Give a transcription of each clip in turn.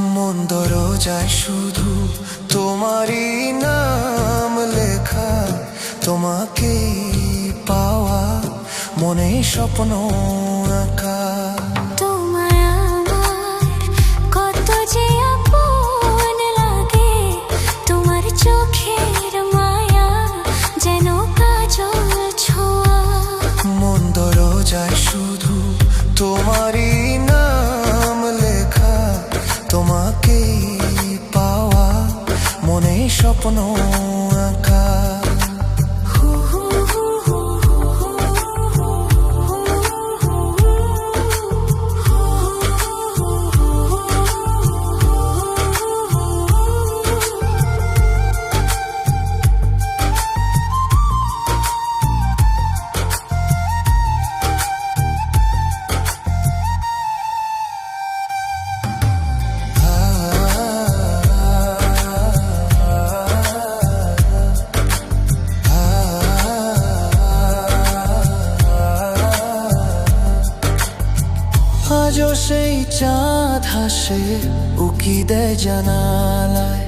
মন দরজায় শুধু। তোমারই নাম লেখা তোমাকে পাওয়া মনে স্বপ্ন আঁকা। আমার কত মনে স্বপ্ন আঁকা। সেই চাঁদ হাসে উকি দেয় জানালায়?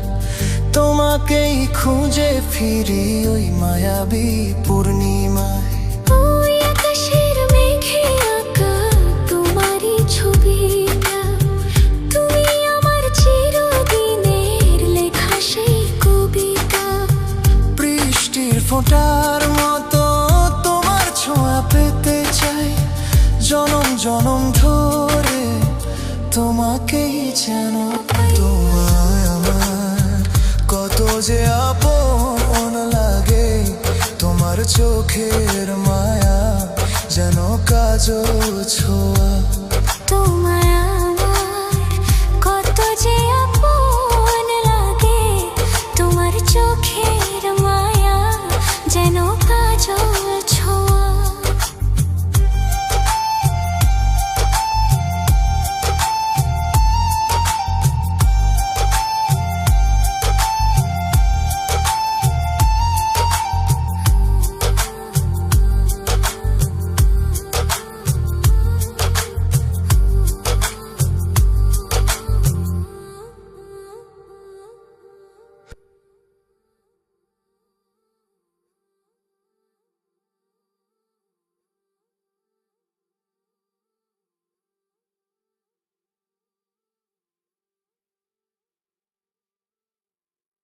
তোমাকেই খুঁজে ফিরি ওই মায়াবী পূর্ণিমায়। ফোঁটার মতো তোমার ছোঁয়া পেতে চাই। জনম জনম ধরে তোমাকেই যেন তোমায় আমার। কত যে আপন লাগে তোমার চোখের মায়া, যেন কাজ ছোয়া। তোমায়